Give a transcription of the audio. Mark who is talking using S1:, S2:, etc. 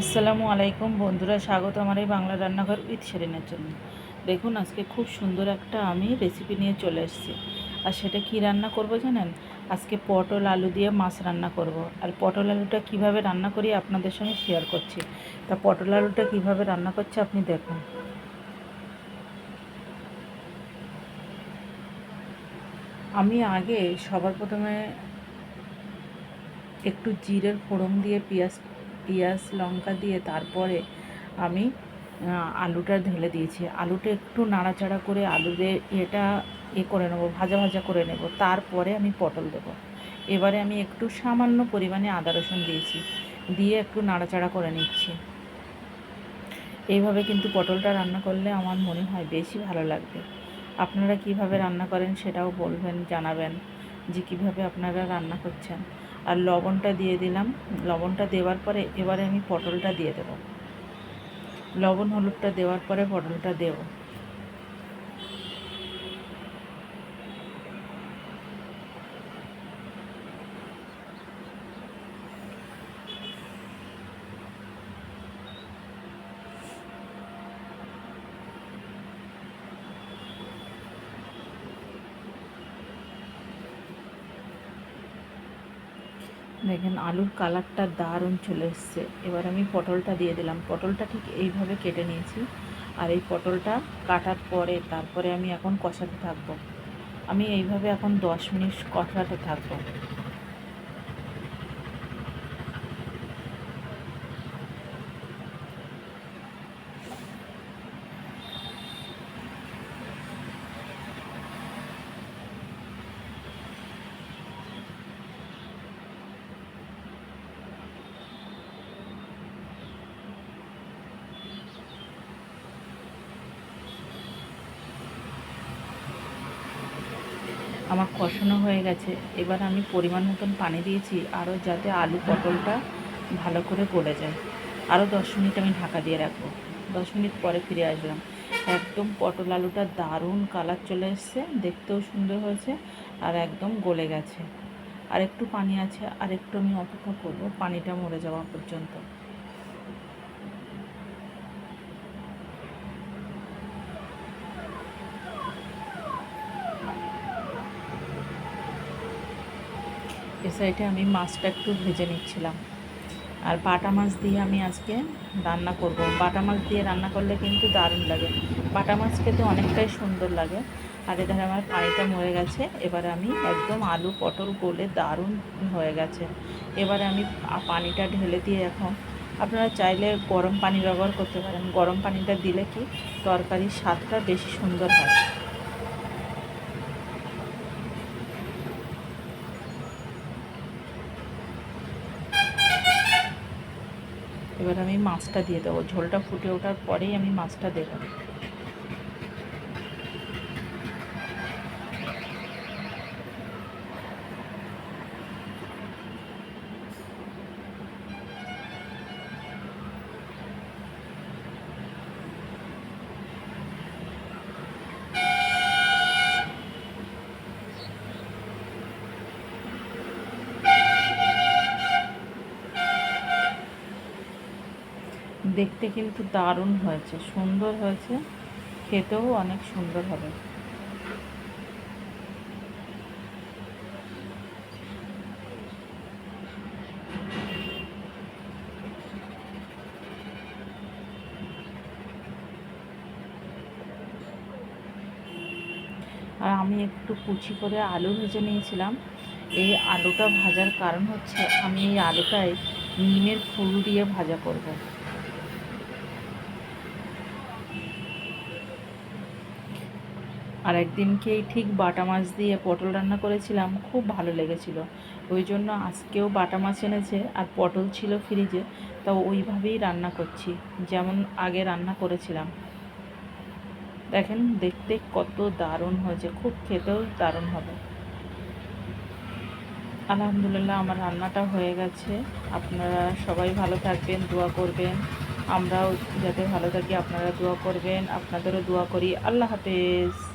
S1: আসসালামু আলাইকুম বন্ধুরা, স্বাগত আমার এই বাংলা রান্নাঘর উইথ সেরেনের জন্য। দেখুন, আজকে খুব সুন্দর একটা আমি রেসিপি নিয়ে চলে এসেছি। আর সেটা কি রান্না করব জানেন? আজকে পটল, আলু দিয়ে মাছ রান্না করব। আর পটল, আলুটা কীভাবে রান্না করি আপনাদের সঙ্গে শেয়ার করছি। তা পটল, আলুটা কীভাবে রান্না করছে আপনি দেখুন। আমি আগে সবার প্রথমে একটু জিরের ফোড়ন দিয়ে পেঁয়াজ পেঁয়াজ, লঙ্কা দিয়ে তারপরে আমি আলুটা ঢেলে দিয়েছি। আলুটা একটু নাড়াচাড়া করে আলু দিয়ে এটা এ করে নেব, ভাজা ভাজা করে নেব। তারপরে আমি পটল দেব। এবারে আমি একটু সামান্য পরিমাণে আদা রসুন দিয়েছি, দিয়ে একটু নাড়াচাড়া করে নিচ্ছি। এইভাবে কিন্তু পটলটা রান্না করলে আমার মনে হয় বেশি ভালো লাগবে। আপনারা কীভাবে রান্না করেন সেটাও বলবেন, জানাবেন যে কীভাবে আপনারা রান্না করছেন। আর লবণটা দিয়ে দিলাম। লবণটা দেওয়ার পরে এবারে আমি পটলটা দিয়ে দেব। লবণ হলুদটা দেওয়ার পরে পটলটা দেব। দেখেন, আলুর কালারটা দারুণ চলে এসছে। এবার আমি পটলটা দিয়ে দিলাম। পটলটা ঠিক এইভাবে কেটে নিয়েছি। আর এই পটলটা কাটার পরে, তারপরে আমি এখন কষাতে থাকব। আমি এইভাবে এখন দশ মিনিট কষাতে থাকব। আমার কষানো হয়ে গেছে। এবার আমি পরিমাণ মতন পানি দিয়েছি, আরও যাতে আলু পটলটা ভালো করে গলে যায়। আরও দশ মিনিট আমি ঢাকা দিয়ে রাখব। দশ মিনিট পরে ফিরে আসলাম। একদম পটল আলুটা দারুণ কালার চলে এসছে, দেখতেও সুন্দর হয়েছে আর একদম গলে গেছে। আর একটু পানি আছে, আর একটু আমি অপেক্ষা করব, পানিটা মরে যাওয়া পর্যন্ত। এ সাইডে আমি মাছটা একটু ভেজে নিচ্ছিলাম। আর বাটা মাছ দিয়ে আমি আজকে রান্না করব। বাটা মাছ দিয়ে রান্না করলে কিন্তু দারুণ লাগে। বাটা মাছ খেতে অনেকটাই সুন্দর লাগে। আর এধারে আমার পানিটা মরে গেছে, এবারে আমি একদম আলু পটল গলে দারুণ হয়ে গেছে। এবারে আমি পানিটা ঢেলে দিয়ে এখন আপনারা চাইলে গরম পানি ব্যবহার করতে পারেন। গরম পানিটা দিলে কি তরকারির স্বাদটা বেশি সুন্দর হয়। এবার আমি মাছটা দিয়ে দেবো। ঝোলটা ফুটে ওঠার পরেই আমি মাছটা দেবো। দেখতে কিন্তু দারুণ হয়েছে, সুন্দর হয়েছে, খেতেও অনেক সুন্দর হবে। আর আমি একটু কুচি করে আলু ভেজে নিয়েছিলাম। এই আলুটা ভাজার কারণ হচ্ছে, আমি এই আলুটায় নিমের ফুল দিয়ে ভাজা করব। আর একদিনকেই ঠিক বাটা মাছ দিয়ে পটল রান্না করেছিলাম, খুব ভালো লেগেছিল। ওই জন্য আজকেও বাটা মাছ এনেছে আর পটল ছিল ফ্রিজে তা ওইভাবেই রান্না করছি, যেমন আগে রান্না করেছিলাম। দেখেন দেখতে কত দারুণ হয়েছে, খুব খেতেও দারুণ হবে। আলহামদুলিল্লাহ আমার রান্নাটা হয়ে গেছে, আপনারা সবাই ভালো থাকবেন, দোয়া করবেন। আমরাও যাতে ভালো থাকি, আপনারা দোয়া করবেন, আপনাদেরও দোয়া করি। আল্লাহ হাফেজ।